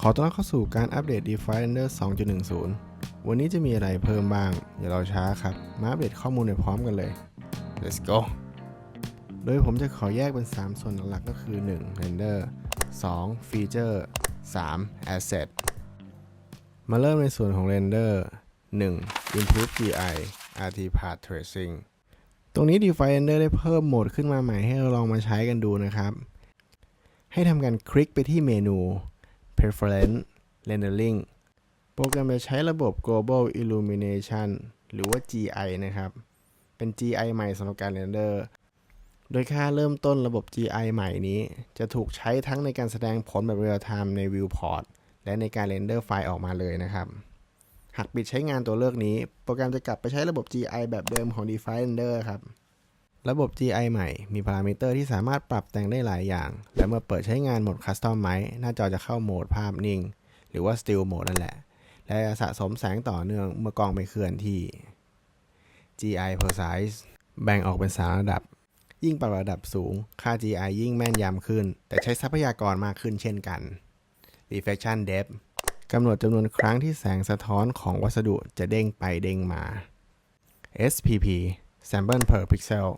ขอต้อนรับเข้าสู่การอัปเดต DeFi Render 2.10 วันนี้จะมีอะไรเพิ่มบ้าง อย่าเราช้าครับ มาอัปเดตข้อมูลไปพร้อมกันเลย let's go โดยผมจะขอแยกเป็น 3 ส่วนหลักๆก็คือ 1. Render 2. Feature 3. Asset มาเริ่มในส่วนของ Render 1. Improve GI RT Path Tracing ตรงนี้ DeFi Render ได้เพิ่มโหมดขึ้นมาใหม่ให้เราลองมาใช้กันดูนะครับ ให้ทำการคลิกไปที่เมนู Preference Rendering โปรแกรมจะใช้ระบบ Global Illumination หรือว่า GI นะครับ เป็น GI ใหม่สำหรับการเรนเดอร์ โดยค่าเริ่มต้นระบบ GI ใหม่นี้ จะถูกใช้ทั้งในการแสดงผลแบบ Real Time ใน Viewport และในการเรนเดอร์ไฟล์ออกมาเลยนะครับ หากปิดใช้งานตัวเลือกนี้ โปรแกรมจะกลับไปใช้ระบบ GI แบบเดิมของ DeFi Render ครับ ระบบ GI ใหม่ มีพารามิเตอร์ที่สามารถปรับแต่งได้หลายอย่าง และเมื่อเปิดใช้งานโหมด Custom ไมหน้าจอจะเข้าโหมดภาพนิ่ง หรือว่า Still Mode นั่นแหละ และสะสมแสงต่อเนื่องเมื่อกล้องไม่เคลื่อนที่ GI per size แบ่งออกเป็น3ระดับ ยิ่งปรับระดับสูง ค่า GI ยิ่งแม่นยำขึ้น แต่ใช้ทรัพยากรมากขึ้นเช่นกัน Reflection Depth กำหนดจำนวนครั้งที่แสงสะท้อนของวัสดุจะเด้งไปเด้งมา SPP Sample per Pixel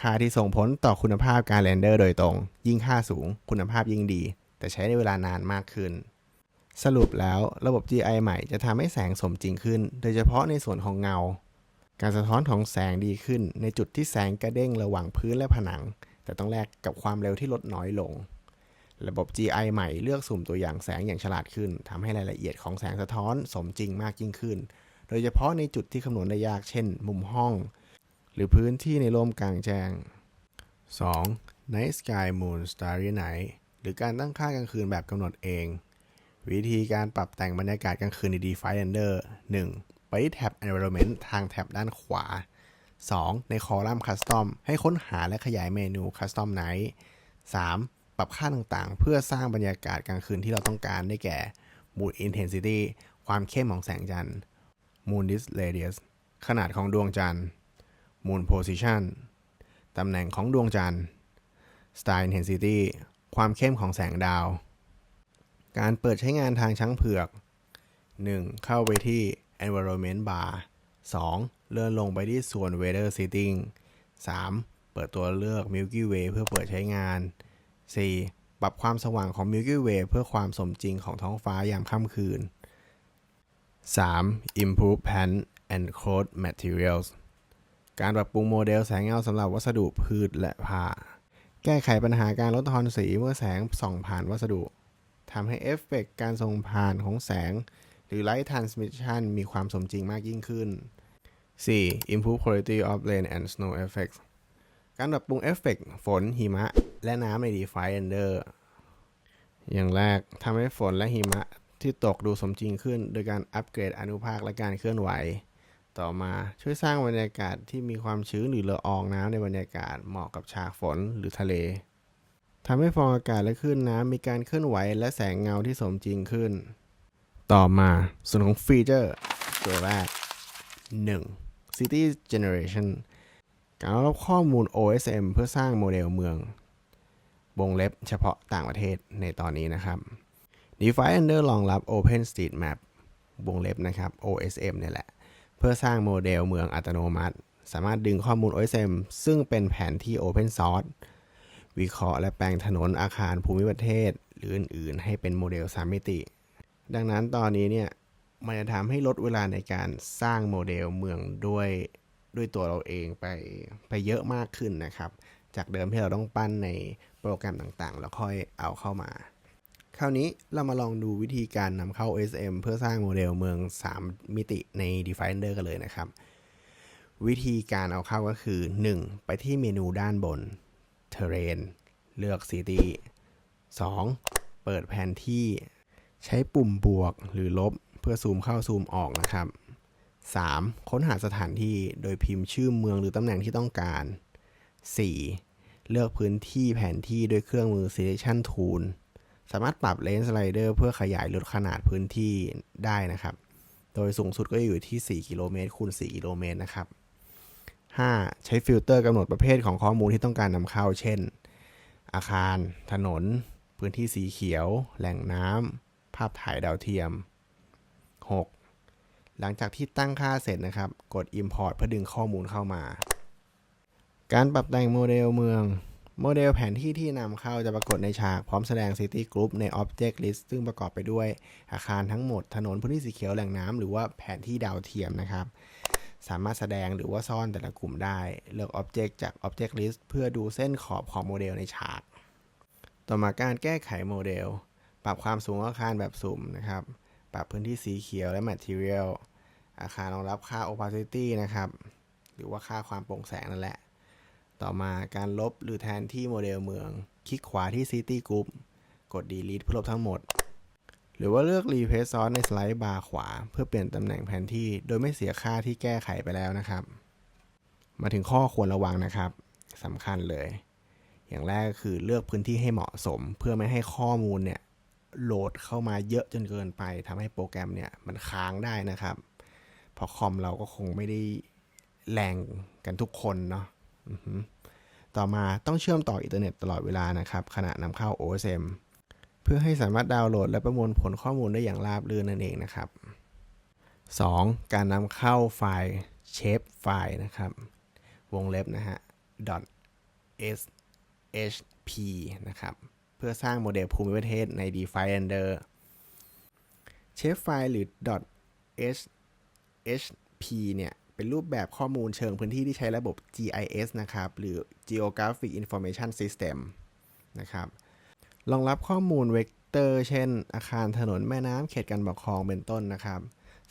ค่าที่ส่งผลต่อคุณภาพการเรนเดอร์โดยตรง ยิ่งค่าสูง คุณภาพยิ่งดี แต่ใช้ในเวลานานมากขึ้น สรุปแล้วระบบ GI ใหม่จะทำให้แสงสมจริงขึ้น โดยเฉพาะในส่วนของเงา การสะท้อนของแสงดีขึ้น ในจุดที่แสงกระเด้งระหว่างพื้นและผนัง แต่ต้องแลกกับความเร็วที่ลดน้อยลง ระบบ GI ใหม่เลือกสุ่มตัวอย่างแสงอย่างฉลาดขึ้นทำให้รายละเอียดของแสงสะท้อนสมจริงมากยิ่งขึ้น โดยเฉพาะในจุดที่คำนวณได้ยากเช่น มุมห้อง หรือพื้นที่ในร่มกลางแจ้ง 2. Night Sky Moon Starry Night หรือการตั้งค่ากลางคืนแบบกำหนดเอง วิธีการปรับแต่งบรรยากาศกลางคืนใน DeFi n d e r 1. ไปที่แท็บ Environment ทางแท็บด้านขวา 2. ในคอลัมน์ Custom ให้ค้นหาและขยายเมนู Custom Night 3. ปรับค่าต่างๆ เพื่อสร้างบรรยากาศกลางคืนที่เราต้องการได้แก่ Moon Intensity ความเข้มของแสงจันทร์ Moon Disk Radius ขนาดของดวงจันทร์ Moon Position ตำแหน่งของดวงจันทร์ Star Intensity ความเข้มของแสงดาว การเปิดใช้งานทางช้างเผือก 1. เข้าไปที่ Environment Bar 2. เลื่อนลงไปที่ส่วน Weather Setting 3. เปิดตัวเลือก Milky Way เพื่อเปิดใช้งาน 4. ปรับความสว่างของ Milky Way เพื่อความสมจริงของท้องฟ้ายามค่ำคืน 3. Improve Paint and Code Materials การปรับปรุงโมเดลแสงเงาสำหรับวัสดุพืชและผ้า แก้ไขปัญหาการลดทอนสีเมื่อแสงส่องผ่านวัสดุทำให้เอฟเฟกต์การส่งผ่านของแสง หรือ Light Transmission มีความสมจริงมากยิ่งขึ้น 4. Improve quality of rain and snow effects การปรับปรุงเอฟเฟกต์ฝน หิมะ และน้ำใน DeFi Render อย่างแรกทำให้ฝนและหิมะที่ตกดูสมจริงขึ้น โดยการอัปเกรดอนุภาคและการเคลื่อนไหว ต่อมาช่วยสร้างบรรยากาศที่มีความชื้นหรือละอองน้ำในบรรยากาศเหมาะกับฉากฝนหรือทะเลทำให้ฟองอากาศและคลื่นน้ำมีการเคลื่อนไหวและแสงเงาที่สมจริงขึ้น ต่อมาส่วนของฟีเจอร์ ตัวแรก 1. City Generation การรับข้อมูล OSM เพื่อสร้างโมเดลเมืองวงเล็บเฉพาะต่างประเทศในตอนนี้นะครับ DeFi Render รองรับ OpenStreetMap วงเล็บนะครับ OSM เนี่ยแหละ พื่อสร้างโมเดลเมืองอัตโนมัติ สามารถดึงข้อมูล OSM ซึ่งเป็นแผนที่ Open Source วิเคราะห์และแปลงถนนอาคารภูมิประเทศ หรืออื่น ๆ ให้เป็นโมเดล3มิติ ดังนั้นตอนนี้เนี่ยมันจะทำให้ลดเวลาในการสร้างโมเดลเมืองด้วยด้วยตัวเราเองไปไปเยอะมากขึ้นนะครับ จากเดิมที่เราต้องปั้นในโปรแกรมต่างๆ แล้วค่อยเอาเข้ามา คราวนี้เรามาลองดูวิธีการนำเข้า OSM เพื่อสร้างโมเดลเมือง 3 มิติใน DeFi Render กันเลยนะครับ วิธีการเอาเข้าก็คือ 1. ไปที่เมนูด้านบน Terrain เลือก City 2. เปิดแผนที่ใช้ปุ่มบวกหรือลบเพื่อซูมเข้าซูมออกนะครับ 3. ค้นหาสถานที่โดยพิมพ์ชื่อเมืองหรือตำแหน่งที่ต้องการ 4. เลือกพื้นที่แผนที่ด้วยเครื่องมือ Selection Tool สามารถปรับเลนส์สไลเดอร์เพื่อขยายลดขนาดพื้นที่ได้นะครับ โดยสูงสุดก็อยู่ที่ 4 กิโลเมตรคูณ 4 กิโลเมตรนะครับ 5. ใช้ฟิลเตอร์กำหนดประเภทของข้อมูลที่ต้องการนำเข้า เช่น อาคาร ถนน พื้นที่สีเขียว แหล่งน้ำ ภาพถ่ายดาวเทียม 6. หลังจากที่ตั้งค่าเสร็จนะครับ กด Import เพื่อดึงข้อมูลเข้ามา การปรับแต่งโมเดลเมือง โมเดลแผนที่ที่นำเข้าจะปรากฏในฉากพร้อมแสดง City Group ใน Object List ซึ่งประกอบไปด้วยอาคารทั้งหมด ถนนพื้นที่สีเขียวแหล่งน้ำหรือว่าแผนที่ดาวเทียมนะครับ สามารถแสดงหรือว่าซ่อนแต่ละกลุ่มได้ เลือก Object จาก Object List เพื่อดูเส้นขอบของโมเดลในฉาก ต่อมาการแก้ไขโมเดล ปรับความสูงอาคารแบบสุ่มนะครับ ปรับพื้นที่สีเขียวและ Material อาคารรองรับค่า Opacity นะครับ หรือว่าค่าความโปร่งแสงนั่นแหละ ต่อมาการลบหรือแทนที่โมเดลเมือง คลิกขวาที่ City Group กด Delete เพื่อลบทั้งหมด หรือว่าเลือก Replace Source ในสไลด์บาร์ขวา เพื่อเปลี่ยนตำแหน่งแผนที่ โดยไม่เสียค่าที่แก้ไขไปแล้วนะครับ มาถึงข้อควรระวังนะครับสำคัญเลย อย่างแรกก็คือเลือกพื้นที่ให้เหมาะสม เพื่อไม่ให้ข้อมูลเนี่ยโหลดเข้ามาเยอะจนเกินไปทำให้โปรแกรมเนี่ยมันค้างได้นะครับเพราะคอมเราก็คงไม่ได้แรงกันทุกคนเนาะ ต่อมาต้องเชื่อมต่ออินเทอร์เน็ตตลอดเวลานะครับขณะนำเข้า OSM เพื่อให้สามารถดาวน์โหลดและประมวลผลข้อมูลได้อย่างราบรื่นนั่นเองนะครับ 2. การนำเข้าไฟล์ shape ไฟล์นะครับ วงเล็บนะฮะ .shp นะครับ เพื่อสร้างโมเดลภูมิประเทศใน Defender shape ไฟล์หรือ .shp เนี่ย เป็นรูปแบบข้อมูลเชิงพื้นที่ที่ใช้ระบบ GIS นะครับ หรือ Geographic Information System นะครับ รองรับข้อมูลเวกเตอร์ เช่น อาคารถนนแม่น้ำเขตการปกครองเป็นต้นนะครับ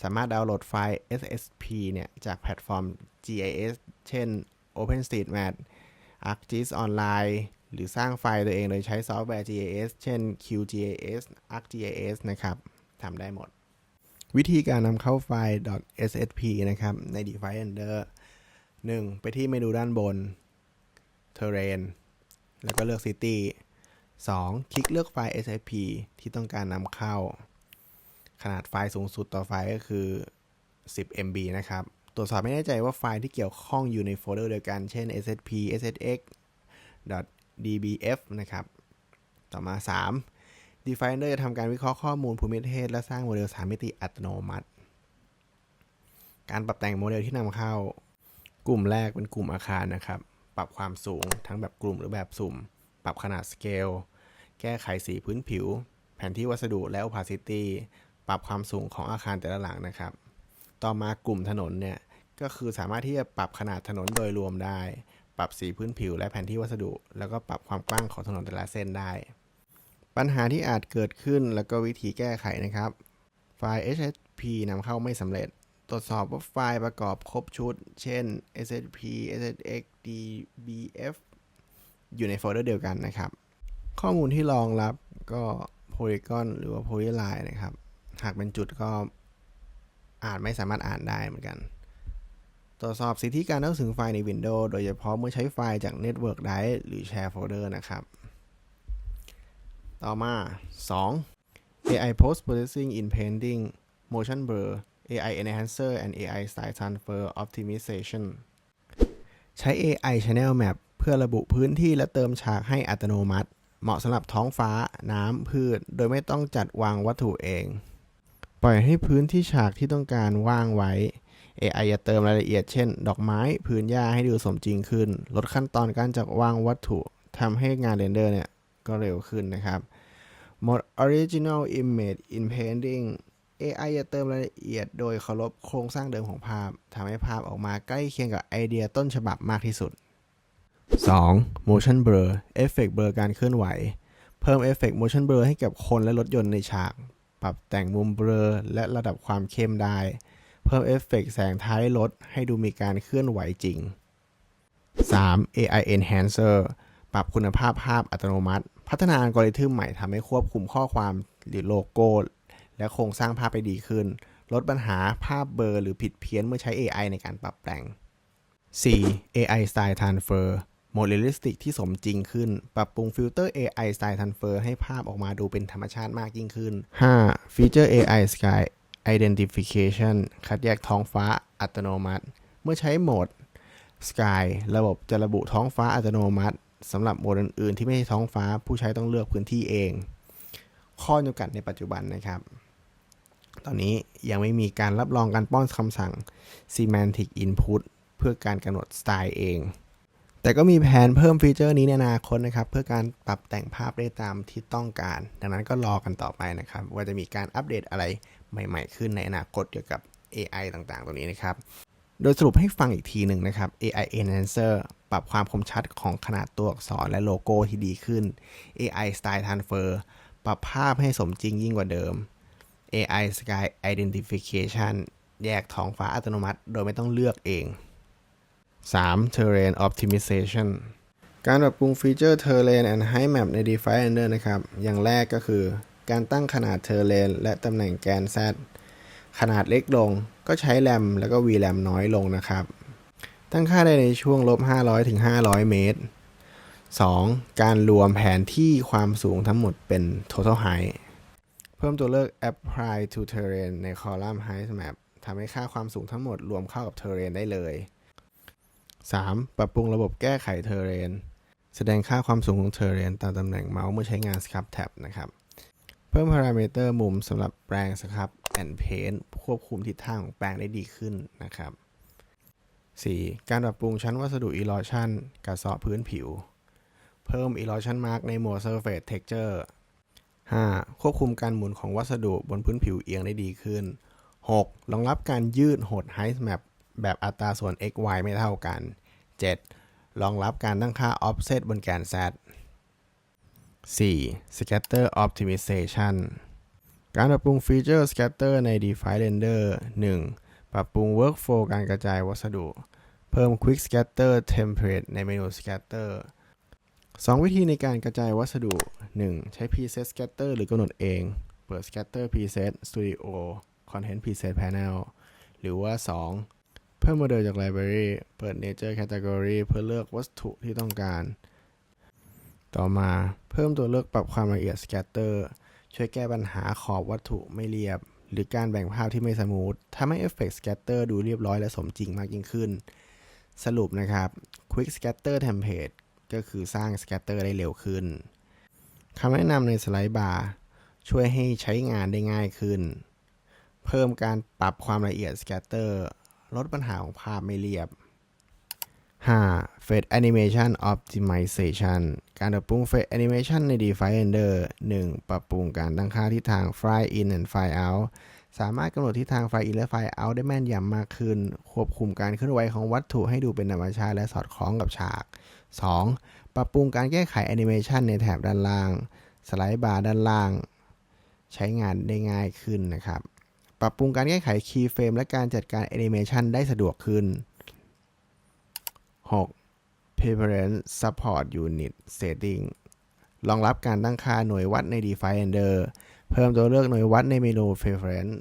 สามารถดาวน์โหลดไฟล์ SSP เนี่ย จากแพลตฟอร์ม GIS เช่น OpenStreetMap ArcGIS Online หรือสร้างไฟล์ตัวเองโดยใช้ซอฟต์แวร์ GIS เช่น QGIS ArcGIS นะครับทำได้หมด วิธีการนำเข้าไฟล์ .ssp นะครับใน Defender 1. ไปที่เมนูด้านบน Terrain แล้วก็เลือก City 2. คลิกเลือกไฟล์ SSP ที่ต้องการนำเข้า ขนาดไฟล์สูงสุดต่อไฟล์ก็คือ 10 MB นะครับ ตรวจสอบไม่แน่ใจว่าไฟล์ที่เกี่ยวข้องอยู่ในโฟลเดอร์เดียวกัน เช่น ssp ssx .dbf นะครับ ต่อมา 3. Definer จะทำการวิเคราะห์ข้อมูลภูมิประเทศ และสร้างโมเดล3มิติอัตโนมัติ การปรับแต่งโมเดลที่นำเข้า กลุ่มแรกเป็นกลุ่มอาคารนะครับ ปรับความสูงทั้งแบบกลุ่มหรือแบบสุ่ม ปรับขนาดสเกล แก้ไขสีพื้นผิว แผนที่วัสดุและ opacity ปรับความสูงของอาคารแต่ละหลังนะครับ ต่อมากลุ่มถนนเนี่ย ก็คือสามารถที่จะปรับขนาดถนนโดยรวมได้ ปรับสีพื้นผิวและแผนที่วัสดุ แล้วก็ปรับความกว้างของถนนแต่ละเส้นได้ ปัญหาที่อาจเกิดขึ้นแล้วก็วิธีแก้ไขนะครับ ไฟล์ HSP นำเข้าไม่สำเร็จ ตรวจสอบว่าไฟล์ประกอบครบชุด เช่น SSP SSX DBF อยู่ในโฟลเดอร์เดียวกันนะครับ ข้อมูลที่รองรับก็ Polygon หรือว่า Polyline นะครับ หากเป็นจุดก็อาจไม่สามารถอ่านได้เหมือนกัน ตรวจสอบสิทธิการเข้าถึงไฟล์ใน Windows โดยเฉพาะเมื่อใช้ไฟล์จาก Network Drive หรือ Share Folder นะครับ ต่อมา 2. AI Post Processing in Painting Motion Blur AI Enhancer and AI Style Transfer Optimization ใช้ AI Channel Map เพื่อระบุพื้นที่และเติมฉากให้อัตโนมัติ เหมาะสำหรับท้องฟ้า น้ำ พืช โดยไม่ต้องจัดวางวัตถุเอง ปล่อยให้พื้นที่ฉากที่ต้องการว่างไว้ AI จะเติมรายละเอียดเช่น ดอกไม้พื้นหญ้าให้ดูสมจริงขึ้น ลดขั้นตอนการจัดวางวัตถุทำให้งานเรนเดอร์เนี่ย ก็เร็วขึ้นนะครับ Mode Original Image in Painting AI จะเติมรายละเอียดโดยเคารพโครงสร้างเดิมของภาพทำให้ภาพออกมาใกล้เคียงกับไอเดียต้นฉบับมากที่สุด 2. Motion Blur เอฟเฟกต์เบลอการเคลื่อนไหว เพิ่มเอฟเฟกต์ Motion Blur ให้กับคนและรถยนต์ในฉาก ปรับแต่งมุมเบลอและระดับความเข้มได้ เพิ่มเอฟเฟกต์แสงท้ายรถให้ดูมีการเคลื่อนไหวจริง 3. AI Enhancer ปรับคุณภาพภาพอัตโนมัติ พัฒนาอัลกอริทึมใหม่ทำให้ควบคุมข้อความหรือโลโก้ และโครงสร้างภาพไปดีขึ้น ลดปัญหาภาพเบลอหรือผิดเพี้ยนเมื่อใช้ AI ในการปรับแต่ง 4. AI Style Transfer โหมดเรียลลิสติกที่สมจริงขึ้น ปรับปรุงฟิลเตอร์ AI Style Transfer ให้ภาพออกมาดูเป็นธรรมชาติมากยิ่งขึ้น 5. ฟีเจอร์ AI Sky Identification คัดแยกท้องฟ้าอัตโนมัติ เมื่อใช้โหมด Sky ระบบจะระบุท้องฟ้าอัตโนมัติ สำหรับโหมดอื่นๆ ที่ไม่ใช่ท้องฟ้า ผู้ใช้ต้องเลือกพื้นที่เอง ข้อจำกัดในปัจจุบันนะครับ ตอนนี้ยังไม่มีการรับรองการป้อนคำสั่ง semantic input เพื่อการกำหนดสไตล์เอง แต่ก็มีแผนเพิ่มฟีเจอร์นี้ในอนาคตนะครับ เพื่อการปรับแต่งภาพได้ตามที่ต้องการ ดังนั้นก็รอกันต่อไปนะครับ ว่าจะมีการอัปเดตอะไรใหม่ ๆ ขึ้นในอนาคตเกี่ยวกับ AI ต่างๆ ตรงนี้นะครับ โดยสรุปให้ฟังอีกทีหนึ่งนะครับ AI Enhancer ปรับความคมชัดของขนาดตัวอักษรและโลโก้ที่ดีขึ้น AI Style Transfer ปรับภาพให้สมจริงยิ่งกว่าเดิม AI Sky Identification แยกท้องฟ้าอัตโนมัติโดยไม่ต้องเลือกเอง 3. Terrain Optimization การปรับปรุงฟีเจอร์ Terrain and Height Map ใน Defender นะครับ อย่างแรกก็คือ การตั้งขนาด Terrain และตำแหน่งแกน Z ขนาดเล็กลง ก็ใช้แรมแล้วก็ VRAM น้อยลงนะครับ ตั้งค่าได้ในช่วงลบ500ถึง500 เมตร 2. การรวมแผนที่ความสูงทั้งหมดเป็น total height เพิ่มตัวเลือก apply to terrain ในคอลัมน์ height map ทำให้ค่าความสูงทั้งหมดรวมเข้ากับ terrain ได้เลย 3. ปรับปรุงระบบแก้ไข terrain แสดงค่าความสูงของ terrain ตามตำแหน่งเมาส์เมื่อใช้งาน scrub tab นะครับ เพิ่มพารามิเตอร์มุมสำหรับแปลงสครับ and paint ควบคุมทิศทางของแปลงได้ดีขึ้นนะครับ 4. การปรับปรุงชั้นวัสดุ erosion กระเซาะพื้นผิว เพิ่ม erosion mark ในโหมด surface texture 5. ควบคุมการหมุนของวัสดุบนพื้นผิวเอียงได้ดีขึ้น 6. รองรับการยืดหด height map แบบอัตราส่วน x y ไม่เท่ากัน 7. รองรับการตั้งค่า offset บนแกน z 4. scatter optimization การปรับปรุงฟีเจอร์ scatter ใน Define Render 1. ปรับปรุง workflow การกระจายวัสดุ เพิ่ม quick scatter template ในเมนู scatter 2 วิธีในการกระจายวัสดุ 1. ใช้ preset scatter หรือกำหนดเอง เปิด scatter preset studio content preset panel หรือว่า 2. เพิ่มโมเดลจาก library เปิด nature category เพื่อเลือกวัตถุที่ต้องการ ต่อมา เพิ่มตัวเลือกปรับความละเอียด scatter ช่วยแก้ปัญหาขอบวัตถุไม่เรียบ หรือการแบ่งภาพที่ไม่สมูททำให้เอฟเฟกต์ scatter ดูเรียบร้อยและสมจริงมากยิ่งขึ้น สรุปนะครับ quick scatter template ก็คือสร้าง scatter ได้เร็วขึ้นคำแนะนำในสไลด์บาร์ช่วยให้ใช้งานได้ง่ายขึ้น เพิ่มการปรับความละเอียด scatter ลดปัญหาของภาพไม่เรียบ 5. Fade Animation Optimization การปรับปรุง Fade Animation ใน Define Render 1. ปรับปรุงการตั้งค่าทิศทาง Fly In and Fly Out สามารถกำหนดทิศทาง Fly In และ Fly Out ได้แม่นยำมากขึ้น ควบคุมการเคลื่อนไหวของวัตถุให้ดูเป็นธรรมชาติและสอดคล้องกับฉาก 2. ปรับปรุงการแก้ไขแอนิเมชันในแถบด้านล่าง สไลด์บาร์ด้านล่าง ใช้งานได้ง่ายขึ้นนะครับ ปรับปรุงการแก้ไขคีย์เฟรมและการจัดการแอนิเมชันได้สะดวกขึ้น 6. Preference Support Unit Setting รองรับการตั้งค่าหน่วยวัดใน Define Render เพิ่มตัวเลือกหน่วยวัดในเมนู Preference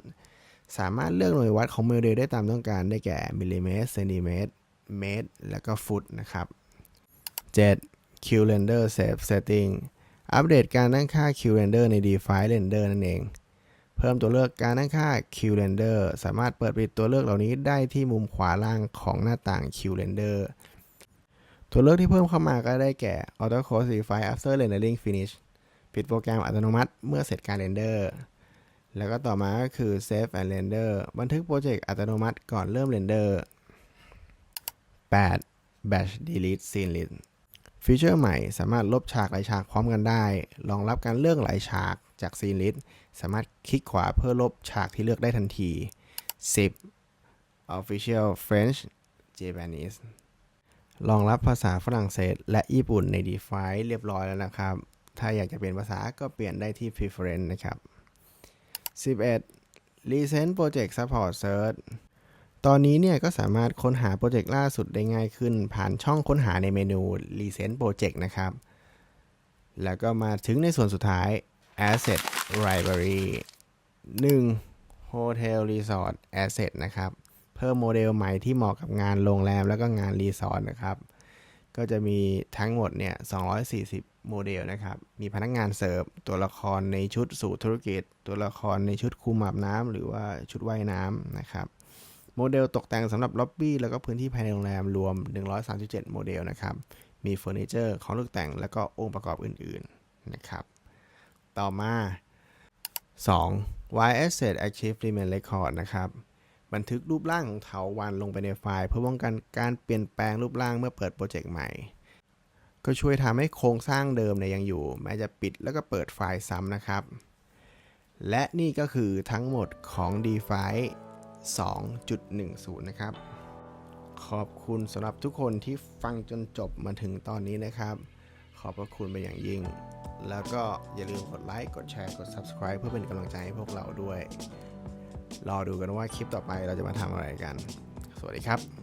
สามารถเลือกหน่วยวัดของโมเดลได้ตามต้องการได้แก่มิลลิเมตรเซนติเมตรเมตร และก็ฟุตนะครับ 7. Q Render Save Setting อัปเดตการตั้งค่า Q Render ใน Define Render นั่นเอง เพิ่มตัวเลือกการตั้งค่า Q Render สามารถเปิดปิดตัวเลือกเหล่านี้ได้ที่มุมขวาล่างของหน้าต่าง Q Render ตัวเลือกที่เพิ่มเข้ามาก็ได้แก่ Auto Close Refine After Rendering Finish ปิดโปรแกรมอัตโนมัติเมื่อเสร็จการเรนเดอร์ แล้วก็ต่อมาก็คือ Save and Render บันทึกโปรเจกต์อัตโนมัติก่อนเริ่มเรนเดอร์ 8. Batch Delete Scene List ฟีเจอร์ใหม่สามารถลบฉากหลายฉากพร้อมกันได้ รองรับการเลือกหลายฉากจาก Scene List สามารถคลิกขวาเพื่อลบฉากที่เลือกได้ทันที 10. Official French Japanese รองรับภาษาฝรั่งเศส และญี่ปุ่นใน d e f i เรียบร้อยแล้วนะครับ ถ้าอยากจะเปลี่ยนภาษาก็เปลี่ยนได้ที่ Preference นะครับ 11. Recent Project Support Search ตอนนี้เนี่ยก็สามารถค้นหาโปรเจกต์ล่าสุดได้ง่ายขึ้น ผ่านช่องค้นหาในเมนู Recent Project นะครับ แล้วก็มาถึงในส่วนสุดท้าย Asset Library 1. Hotel Resort Asset นะครับ พิ่มโมเดลใหม่ที่เหมาะกับงานโรงแรมแล้วก็งานรีสอร์ทนะครับ ก็จะมีทั้งหมดเนี่ย240 โมเดลนะครับ มีพนักงานเสิร์ฟ ตัวละครในชุดสู่ธุรกิจ ตัวละครในชุดคุมอาบน้ำหรือว่าชุดว่ายน้ำนะครับ โมเดลตกแต่งสำหรับล็อบบี้แล้วก็พื้นที่ภายในโรงแรมรวม 137 โมเดลนะครับ มีเฟอร์นิเจอร์ของตกแต่งแล้วก็องค์ประกอบอื่นๆนะครับ ต่อมา 2. y asset active remain record นะครับ บันทึกรูปร่างของเถาวันลงไปในไฟล์ เพื่อป้องกันการเปลี่ยนแปลงรูปร่างเมื่อเปิดโปรเจกต์ใหม่ ก็ช่วยทำให้โครงสร้างเดิมเนี่ยยังอยู่ แม้จะปิดแล้วก็เปิดไฟล์ซ้ำนะครับ และนี่ก็คือทั้งหมดของ DeFi 2.10 นะครับ ขอบคุณสำหรับทุกคนที่ฟังจนจบมาถึงตอนนี้นะครับ ขอบพระคุณเป็นอย่างยิ่ง แล้วก็อย่าลืมกดไลค์ กดแชร์ กด Subscribe เพื่อเป็นกำลังใจให้พวกเราด้วย รอดูกันว่าคลิปต่อไปเราจะมาทำอะไรกัน สวัสดีครับ